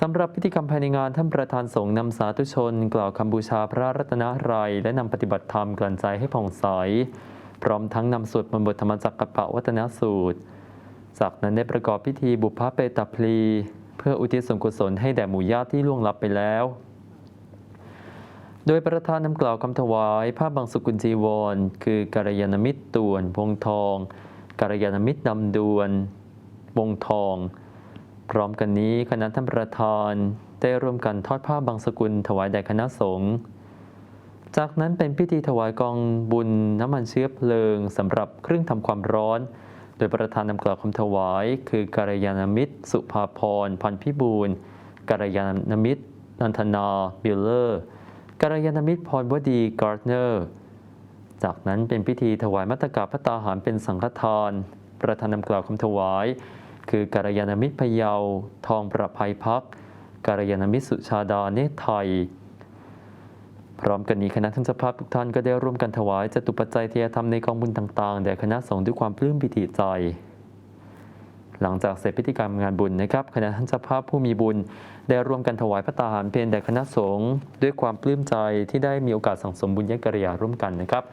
สำหรับพิธีกรรมภายในงานท่านประธานสงฆ์นำสาธุชน กล่าวคำบูชาพระรัตนตรัยและนำปฏิบัติธรรมกลั่นใจให้ผ่องใส พร้อมทั้งนำสวดมนต์บทธรรมจักรปะวัตนสูตร จากนั้นได้ประกอบพิธีบุพเพเปตพลี เพื่ออุทิศส่วนกุศลให้แด่หมู่ญาติที่ล่วงลับไปแล้ว โดยประธานนำกล่าวคำถวายผ้าบางสุกุลจีวร คือการยานมิตรตวนวงทองการยานมิตรดำดวนวงทอง พร้อมกันนี้คณะท่านประธานได้ร่วมกันทอดผ้าบางสกุลถวายแด่คณะสงฆ์จากนั้นเป็นพิธีถวายกองบุญน้ำมันเชื้อเพลิงสำหรับเครื่องทำความร้อน โดยประธานนำกล่าวคำถวาย คือการยานมิตร สุภาพรพันพิบูลการยานมิตรนันทนาบิลเลอร์การยานมิตรพรวดีการ์ดเนอร์ จากนั้นเป็นพิธีถวายมัตตกาพระตาหารเป็นสังฆทาน ประธานนำกล่าวคำถวาย คือการยานมิตรพะเยาทองประภัยพักการยานมิตรสุชาดาเนตรไทย พร้อมกันนี้คณะท่านสภาพทุกท่านก็ได้ร่วมกันถวายจตุปัจจัยเทียธรรมในกองบุญต่างๆ แด่คณะสงฆ์ด้วยความปลื้มปิติใจ หลังจากเสร็จพิธีกรรมงานบุญนะครับคณะท่านเจ้าภาพผู้มีบุญ ได้ร่วมกันถวายพระตาหารเพลแด่คณะสงฆ์ด้วยความปลื้มใจที่ได้มีโอกาสสั่งสมบุญญกริยาร่วมกันนะครับ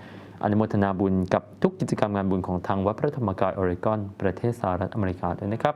อนุโมทนาบุญกับทุกกิจกรรมงานบุญของทางวัดพระธรรมกายออริกอน ประเทศสหรัฐอเมริกาด้วยนะครับ